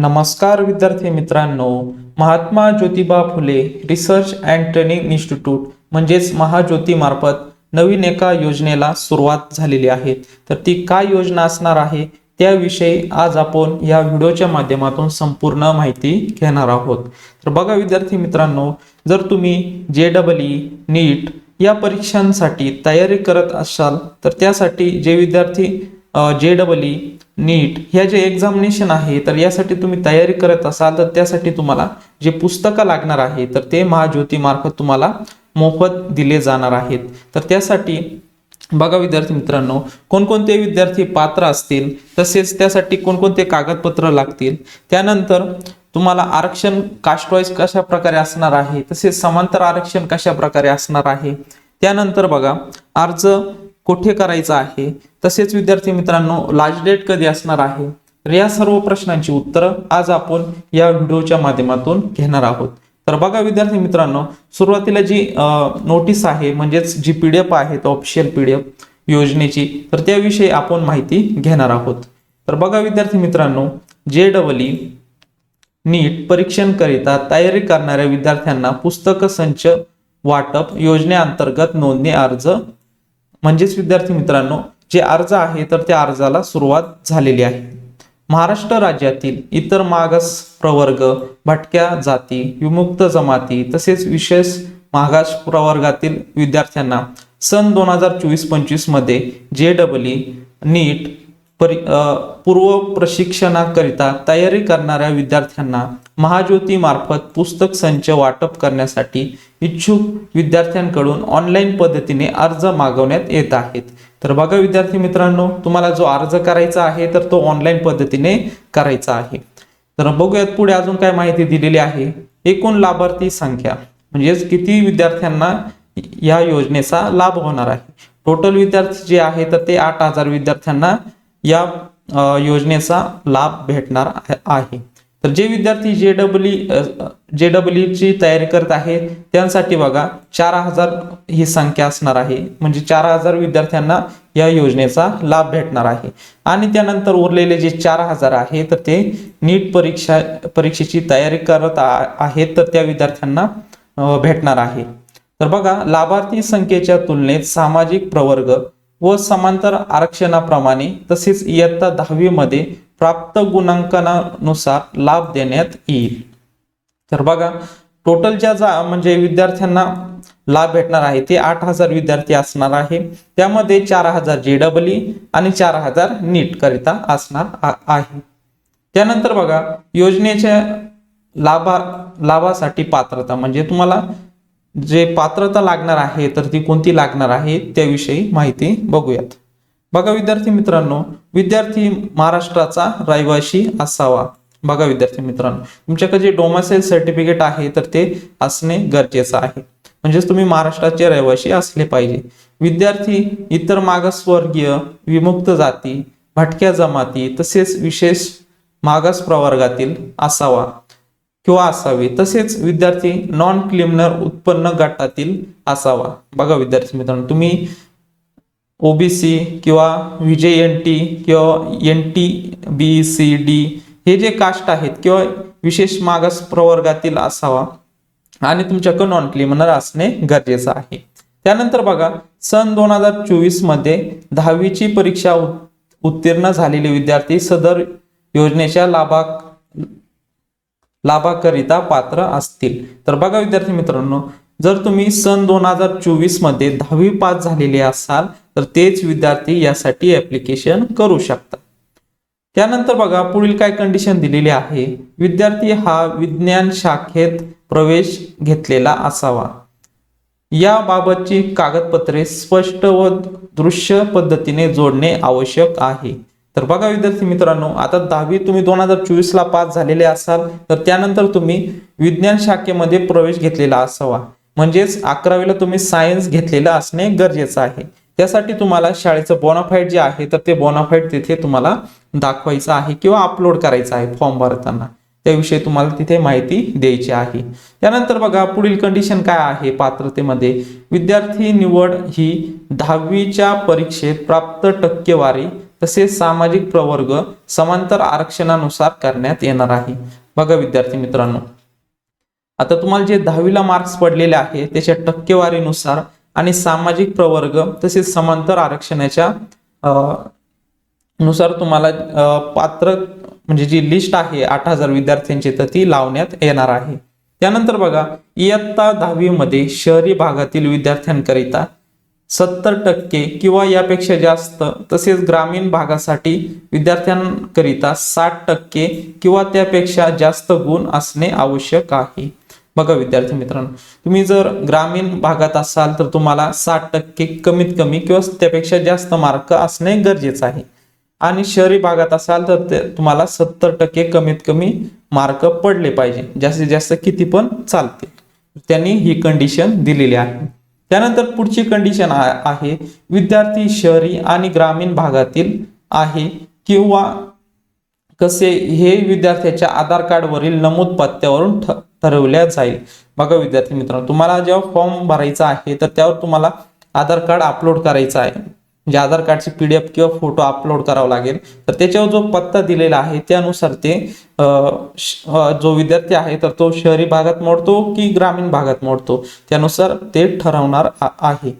नमस्कार विद्यार्थी मित्रांनो Mahatma Jyotiba Phule research and training institute म्हणजेच महाज्योतीमार्फत नवीन एका योजनेला सुरुवात झालेली आहे. तर ती काय योजना असणार आहे? त्याविषयी आज आपण या व्हिडिओच्या माध्यमातून संपूर्ण माहिती घेणार आहोत. तर बघा विद्यार्थी मित्रांनो जर तुम्ही जे डबल ई नीट या परीक्षांसाठी तयारी करत असाल तर त्यासाठी जे विद्यार्थी जे डबल ई नीट. ह्या जे एक्झामिनेशन आहे तर यासाठी तुम्ही तयारी करत असाल तर त्यासाठी तुम्हाला जे पुस्तकं लागणार आहे तर ते महाज्योतीमार्फत तुम्हाला मोफत दिले जाणार आहेत. तर त्यासाठी बघा विद्यार्थी मित्रांनो कोणकोणते विद्यार्थी पात्र असतील तसेच त्यासाठी कोणकोणते कागदपत्र लागतील त्यानंतर तुम्हाला आरक्षण कास्टवाईज कशा प्रकारे असणार आहे तसेच समांतर आरक्षण कशा प्रकारे असणार आहे त्यानंतर बघा अर्ज कुठे करायचं आहे? तसेच विद्यार्थी मित्रांनो लास्ट डेट कधी असणार आहे? तर या सर्व प्रश्नांची उत्तरं आज आपण या व्हिडिओच्या माध्यमातून घेणार आहोत. तर बघा विद्यार्थी मित्रांनो सुरुवातीला जी नोटीस आहे म्हणजेच जी पी डी एफ आहे ऑफिशियल पी डी एफ योजनेची तर त्याविषयी आपण माहिती घेणार आहोत. तर बघा विद्यार्थी मित्रांनो जे डबल ई नीट परीक्षणकरिता तयारी करणाऱ्या विद्यार्थ्यांना पुस्तक संच वाटप योजनेअंतर्गत नोंदणी अर्ज म्हणजेच विद्यार्थी मित्रांनो जे अर्ज आहे तर त्या अर्जाला सुरुवात झालेली आहे. महाराष्ट्र राज्यातील इतर मागास प्रवर्ग भटक्या जाती विमुक्त जमाती तसेच विशेष मागास प्रवर्गातील विद्यार्थ्यांना सन दोन हजार चोवीस पंचवीसमध्ये जे डबल ई नीट परि पूर्व प्रशिक्षणाकरिता तयारी करणाऱ्या विद्यार्थ्यांना महाज्योतीमार्फत पुस्तक संच वाटप करण्यासाठी इच्छुक विद्यार्थ्यांकडून ऑनलाईन पद्धतीने अर्ज मागवण्यात येत आहेत. तर बघा विद्यार्थी मित्रांनो तुम्हाला जो अर्ज करायचा आहे तर तो ऑनलाईन पद्धतीने करायचा आहे. तर बघूयात पुढे अजून काय माहिती दिलेली आहे. एकूण लाभार्थी संख्या म्हणजेच किती विद्यार्थ्यांना या योजनेचा लाभ होणार आहे? टोटल विद्यार्थी जे आहे तर ते आठ हजार विद्यार्थ्यांना या योजनेचा लाभ भेटणार आहे- तर जे विद्यार्थी जे डबल जे डबल ची तयारी करत आहे त्यांसाठी बघा चार हजार ही संख्या असणार आहे. म्हणजे चार हजार विद्यार्थ्यांना या योजनेचा लाभ भेटणार आहे. आणि त्यानंतर उरलेले जे चार हजार आहे तर ते नीट परीक्षा परीक्षेची तयारी करत आ- आहेत तर त्या विद्यार्थ्यांना भेटणार आहे. तर बघा लाभार्थी संख्येच्या तुलनेत सामाजिक प्रवर्ग व समांतर आरक्षणाप्रमाणे तसेच इयत्ता दहावीमध्ये प्राप्त गुणांकनानुसार लाभ देण्यात येईल. तर बघा टोटल ज्या जा म्हणजे विद्यार्थ्यांना लाभ भेटणार आहे ते आठ हजार विद्यार्थी असणार आहे. त्यामध्ये चार हजार जे डबल ई आणि चार हजार नीट करिता असणार आहे. त्यानंतर बघा योजनेच्या लाभा लाभासाठी पात्रता म्हणजे तुम्हाला जे पात्रता लागणार आहे तर ती कोणती लागणार आहे त्याविषयी माहिती बघूयात. बघा विद्यार्थी मित्रांनो विद्यार्थी महाराष्ट्राचा रहिवाशी असावा. बघा विद्यार्थी मित्रांनो तुमच्याकडे जे डोमासेल सर्टिफिकेट आहे तर ते असणे गरजेचं आहे. म्हणजेच तुम्ही महाराष्ट्राचे रहिवाशी असले पाहिजे. विद्यार्थी इतर मागासवर्गीय विमुक्त जाती भटक्या जमाती तसेच विशेष मागास प्रवर्गातील असावा. किंवा असावी. तसेच विद्यार्थी नॉन क्लिमनर उत्पन्न गटातील असावा. बघा विद्यार्थी मित्रांनो तुम्ही ओबीसी किंवा विजय एन टी किंवा N T B C D हे जे कास्ट आहेत किंवा विशेष मागास प्रवर्गातील असावा आणि तुमच्याकडे नॉन क्लिमनर असणे गरजेचं आहे. त्यानंतर बघा सन दोन हजार चोवीसमध्ये दहावीची परीक्षा उत्तीर्ण झालेले विद्यार्थी सदर योजनेच्या लाभा लाभाकरिता पात्र असतील. तर बघा विद्यार्थी मित्रांनो जर तुम्ही सन दोन हजार चोवीसमध्ये दहावी पास झालेले असाल तर तेच विद्यार्थी यासाठी ऍप्लिकेशन करू शकतात. त्यानंतर बघा पुढील काय कंडिशन दिलेली आहे? विद्यार्थी हा विज्ञान शाखेत प्रवेश घेतलेला असावा. याबाबतची कागदपत्रे स्पष्ट व दृश्य पद्धतीने जोडणे आवश्यक आहे. तर बघा विद्यार्थी मित्रांनो आता दहावी तुम्ही दोन हजार चोवीस ला पास झालेले असाल तर त्यानंतर तुम्ही विज्ञान शाखेमध्ये प्रवेश घेतलेला असावा. म्हणजेच अकरावीला तुम्ही सायन्स घेतलेलं असणे गरजेचं आहे. त्यासाठी तुम्हाला शाळेचं बोनाफाईट जे आहे तर ते बोनाफाईट तिथे तुम्हाला दाखवायचं आहे किंवा अपलोड करायचं आहे फॉर्म भरताना. त्याविषयी तुम्हाला तिथे माहिती द्यायची आहे. त्यानंतर बघा पुढील कंडिशन काय आहे पात्रतेमध्ये? विद्यार्थी निवड ही दहावीच्या परीक्षेत प्राप्त टक्केवारी तसेच सामाजिक प्रवर्ग समांतर आरक्षणानुसार करण्यात येणार आहे. बघा विद्यार्थी मित्रांनो. आता तुम्हाला जे दहावीला मार्क्स पडलेले आहे त्याच्या टक्केवारीनुसार आणि सामाजिक प्रवर्ग तसेच समांतर आरक्षणाच्या नुसार तुम्हाला पात्र म्हणजे जी लिस्ट आहे आठ हजार विद्यार्थ्यांची तर ती लावण्यात येणार आहे. त्यानंतर बघा इयत्ता दहावीमध्ये शहरी भागातील विद्यार्थ्यांकरिता सत्तर टक्के किंवा यापेक्षा जास्त तसेच ग्रामीण भागासाठी विद्यार्थ्यांकरिता साठ टक्के किंवा त्यापेक्षा जास्त गुण असणे आवश्यक आहे. बघा विद्यार्थी मित्रांनो तुम्ही जर ग्रामीण भागात असाल तर तुम्हाला साठ टक्के कमीत कमी किंवा त्यापेक्षा जास्त मार्क असणे गरजेचं आहे. आणि शहरी भागात असाल तर तुम्हाला सत्तर टक्के कमीत कमी मार्क पडले पाहिजे. जास्तीत जास्त किती पण चालतील. त्यांनी ही कंडिशन दिलेली आहे. त्यानंतर पुढची कंडिशन आहे विद्यार्थी शहरी आणि ग्रामीण भागातील आहे किंवा कसे हे विद्यार्थ्याच्या आधार कार्डवरील नमूद पत्त्यावरून ठरवल्या जाईल. बघा विद्यार्थी मित्रांनो तुम्हाला जेव्हा फॉर्म भरायचा आहे तर त्यावर तुम्हाला आधार कार्ड अपलोड करायचं आहे. म्हणजे आधार कार्डची एफ किंवा फोटो अपलोड करावा लागेल. तर त्याच्यावर जो पत्ता दिलेला आहे त्यानुसार ते जो विद्यार्थी आहे तर तो शहरी भागात मोडतो की ग्रामीण भागात मोडतो? त्यानुसार ते ठरवणार आहे.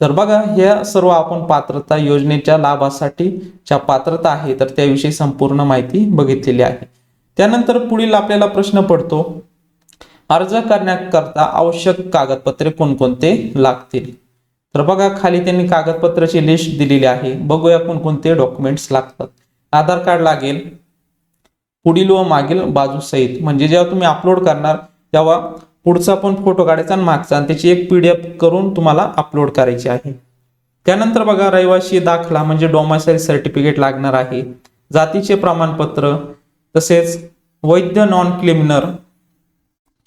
तर बघा ह्या सर्व आपण पात्रता योजनेच्या लाभासाठी ज्या पात्रता आहे तर त्याविषयी संपूर्ण माहिती बघितलेली आहे. त्यानंतर पुढील आपल्याला प्रश्न पडतो अर्ज करण्याकरता आवश्यक कागदपत्रे कोणकोणते लागतील? तर बघा खाली त्यांनी कागदपत्राची लिस्ट दिलेली आहे. बघूया कोणकोणते डॉक्युमेंट्स लागतात. आधार कार्ड लागेल. पुढील व मागील बाजू सहित. म्हणजे जेव्हा तुम्ही अपलोड करणार तेव्हा पुढचा पण फोटो काढायचा आणि मागचा. आणि त्याची एक पीडीएफ करून तुम्हाला अपलोड करायची आहे. त्यानंतर बघा रहिवासी दाखला म्हणजे डोमासाईल सर्टिफिकेट लागणार आहे. जातीचे प्रमाणपत्र तसेच वैध नॉन क्लिमिनर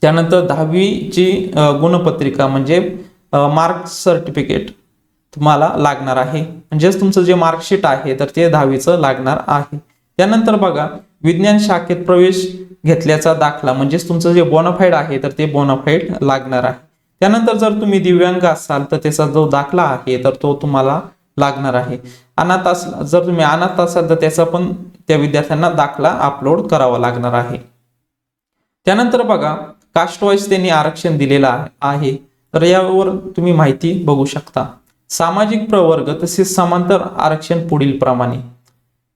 त्यानंतर दहावीची गुणपत्रिका म्हणजे मार्क सर्टिफिकेट तुम्हाला लागणार आहे. म्हणजेच तुमचं जे मार्कशीट आहे तर ते दहावीचं लागणार आहे. त्यानंतर बघा विज्ञान शाखेत प्रवेश घेतल्याचा दाखला म्हणजेच तुमचं जे बोनाफाईड आहे तर ते बोनाफाईड लागणार आहे. त्यानंतर जर तुम्ही दिव्यांग असाल तर त्याचा जो दाखला आहे तर तो तुम्हाला लागणार आहे. अनाथ अस जर तुम्ही अनाथ असाल तर त्याचा पण त्या विद्यार्थ्यांना दाखला अपलोड करावा लागणार आहे. त्यानंतर बघा कास्ट वाईज त्यांनी आरक्षण दिलेलं आहे- आहे. तर यावर तुम्ही माहिती बघू शकता. सामाजिक प्रवर्ग तसेच समांतर आरक्षण पुढील प्रमाणे.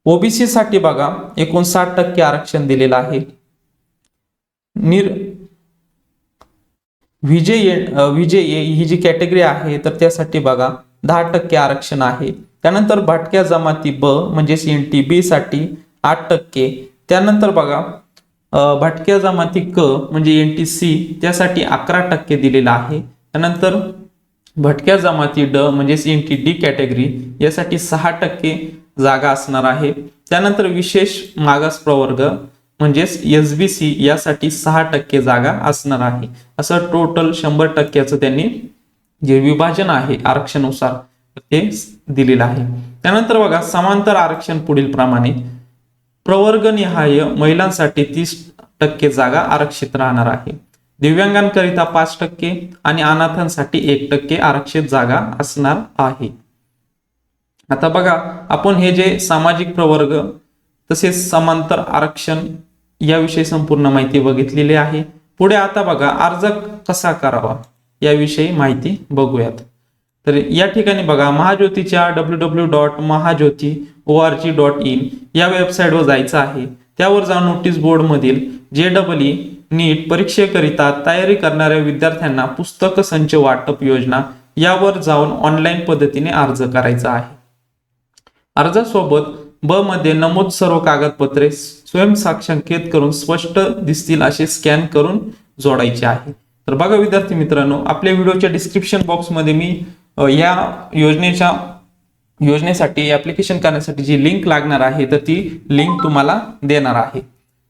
ओबीसी साठी बघा एकोणसाठ टक्के आरक्षण दिलेलं आहे. निर विजय विजय ही जी कॅटेगरी आहे तर त्यासाठी बघा दहा टक्के आरक्षण आहे. त्यानंतर भटक्या जमाती ब म्हणजेच एन टी बी साठी आठ टक्के. त्यानंतर बघा भाटक्या भटक्या जमाती क म्हणजे एन टी सी त्यासाठी अकरा टक्के दिलेला आहे. त्यानंतर भटक्या जमाती ड म्हणजेच एन टी डी कॅटेगरी यासाठी सहा टक्के जागा असणार आहे. त्यानंतर विशेष मागास प्रवर्ग म्हणजेच एस बी सी यासाठी सहा टक्के जागा असणार आहे. असं टोटल शंभर टक्क्याचं त्यांनी जे विभाजन आहे आरक्षणानुसार ते दिलेलं आहे. त्यानंतर बघा समांतर आरक्षण पुढील प्रमाणे प्रवर्गनिहाय महिलांसाठी तीस टक्के जागा आरक्षित राहणार आहे. दिव्यांगांकरिता पाच टक्के आणि अनाथांसाठी एक टक्के आरक्षित जागा असणार आहे. आता बघा आपण हे जे सामाजिक प्रवर्ग तसेच समांतर आरक्षण याविषयी संपूर्ण माहिती बघितलेली आहे. पुढे आता बघा अर्ज कसा करावा याविषयी माहिती बघूयात. तर या ठिकाणी बघा महाज्योतीच्या W W dot Mahajyoti O R G dot in या वेबसाईटवर जायचं आहे. त्यावर जाऊन नोटीस बोर्डमधील जे डबल ई e नीट परीक्षेकरिता तयारी करणाऱ्या विद्यार्थ्यांना पुस्तक संच वाटप योजना यावर जाऊन ऑनलाईन पद्धतीने अर्ज करायचा आहे. अर्जासोबत ब मध्ये नमूद सर्व कागदपत्रे स्वयंसाक्षांकित करून स्पष्ट दिसतील असे स्कॅन करून जोडायचे आहे. तर बघा विद्यार्थी मित्रांनो आपल्या व्हिडिओच्या डिस्क्रिप्शन बॉक्समध्ये मी या योजनेच्या योजनेसाठी ऍप्लिकेशन करण्यासाठी जी लिंक लागणार आहे तर ती लिंक तुम्हाला देणार आहे.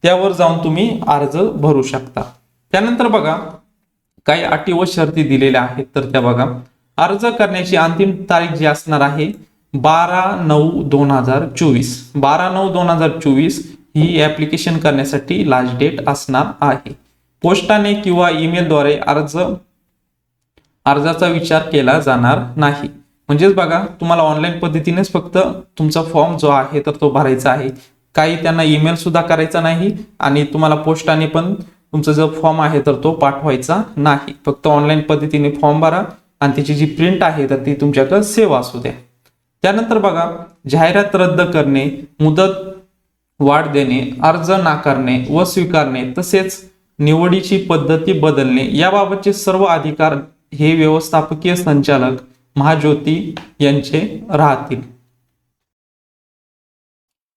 त्यावर जाऊन तुम्ही अर्ज भरू शकता. त्यानंतर बघा काही अटी व शर्ती दिलेल्या आहेत तर त्या बघा. अर्ज करण्याची अंतिम तारीख जी असणार आहे बारा नऊ दोन हजार चोवीस. बारा नऊ दोन हजार चोवीस ही ऍप्लिकेशन करण्यासाठी लास्ट डेट असणार आहे. पोस्टाने किंवा ईमेलद्वारे अर्ज अर्जाचा विचार केला जाणार नाही. म्हणजेच बघा तुम्हाला ऑनलाईन पद्धतीनेच फक्त तुमचा फॉर्म जो आहे तर तो भरायचा आहे. काही त्यांना ईमेल सुद्धा करायचा नाही आणि तुम्हाला पोस्टाने पण तुमचा जो फॉर्म आहे तर तो पाठवायचा नाही. फक्त ऑनलाईन पद्धतीने फॉर्म भरा आणि त्याची जी प्रिंट आहे तर ती तुमच्याकडे सेव असू द्या. त्यानंतर बघा जाहिरात रद्द करणे मुदत वाढ देणे अर्ज नाकारणे व स्वीकारणे तसेच निवडीची पद्धती बदलणे याबाबतचे सर्व अधिकार हे व्यवस्थापकीय संचालक महाज्योती यांचे राहतील.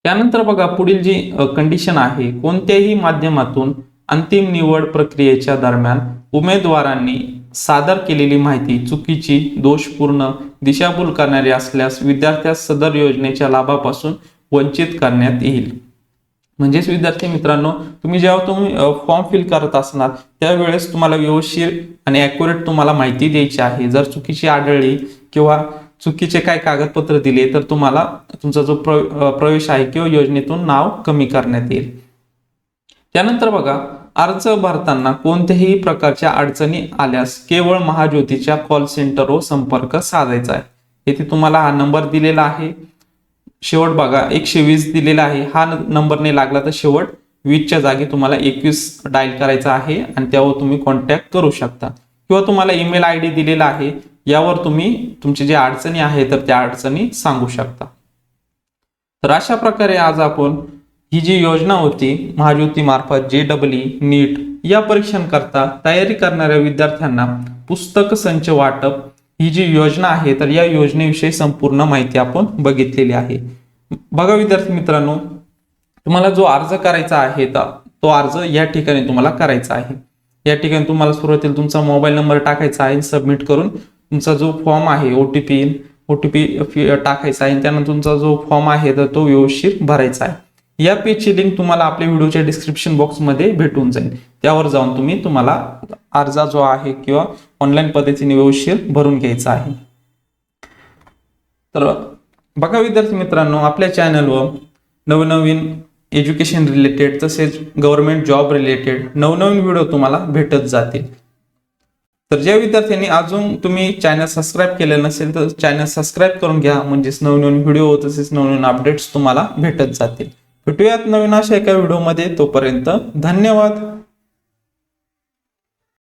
त्यानंतर बघा पुढील जी कंडिशन आहे कोणत्याही माध्यमातून अंतिम निवड प्रक्रियेच्या दरम्यान उमेदवारांनी सादर केलेली माहिती चुकीची दोषपूर्ण दिशाभूल करणारी असल्यास विद्यार्थ्यास सदर योजनेच्या लाभापासून वंचित करण्यात येईल. म्हणजेच विद्यार्थी मित्रांनो तुम्ही जेव्हा तुम्ही फॉर्म फिल करत असणार त्यावेळेस तुम्हाला व्यवस्थित आणि ॲक्युरेट तुम्हाला माहिती द्यायची आहे. जर चुकीची आढळली किंवा चुकीचे काय कागदपत्र दिले तर तुम्हाला तुमचा जो प्र प्रवेश आहे किंवा योजनेतून नाव कमी करण्यात येईल. त्यानंतर बघा अर्ज भरताना कोणत्याही प्रकारच्या अडचणी आल्यास केवळ महाज्योतीच्या कॉल सेंटरवर संपर्क साधायचा आहे. येथे तुम्हाला हा नंबर दिलेला आहे. शेवट बघा एकशे वीस दिलेला आहे. हा नंबर नाही लागला तर शेवट वीसच्या जागी तुम्हाला एकवीस डायल करायचा आहे आणि त्यावर तुम्ही कॉन्टॅक्ट करू शकता. किंवा तुम्हाला ईमेल आय डी दिलेला आहे यावर तुम्ही तुमची जी अडचणी आहे तर त्या अडचणी सांगू शकता. तर अशा प्रकारे आज आपण ही जी योजना होती महाज्योतीमार्फत जे डबल नीट या परीक्षांकरता तयारी करणाऱ्या विद्यार्थ्यांना पुस्तक संच वाटप ही जी योजना आहे तर या योजनेविषयी संपूर्ण माहिती आपण बघितलेली आहे. बघा विद्यार्थी मित्रांनो तुम्हाला जो अर्ज करायचा आहे तर तो अर्ज या ठिकाणी तुम्हाला करायचा आहे. या ठिकाणी तुम्हाला सुरुवातीला तुमचा मोबाईल नंबर टाकायचा आहे सबमिट करून तुमचा जो फॉर्म आहे O T P O T P टाकायचा आहे त्यानंतर तुमचा जो फॉर्म आहे तर तो व्यवस्थित भरायचा आहे. या पेजची लिंक तुम्हाला आपल्या व्हिडिओच्या डिस्क्रिप्शन बॉक्समध्ये भेटून जाईल. त्यावर जाऊन तुम्ही तुम्हाला अर्जा जो आहे किंवा ऑनलाईन पद्धतीने व्यवस्थित भरून घ्यायचा आहे. तर बघा विद्यार्थी मित्रांनो आपल्या चॅनलवर नवनवीन एज्युकेशन रिलेटेड तसेच गव्हर्नमेंट जॉब रिलेटेड नवनवीन व्हिडिओ तुम्हाला भेटत जातील. तर ज्या विद्यार्थ्यांनी अजून तुम्ही चॅनल सबस्क्राईब केलेलं नसेल तर चॅनल सबस्क्राईब करून घ्या. म्हणजेच नवनवीन व्हिडिओ तसेच नवनवीन अपडेट्स तुम्हाला भेटत जातील. भेटूयात नवीन अशा एका व्हिडिओमध्ये तोपर्यंत धन्यवाद.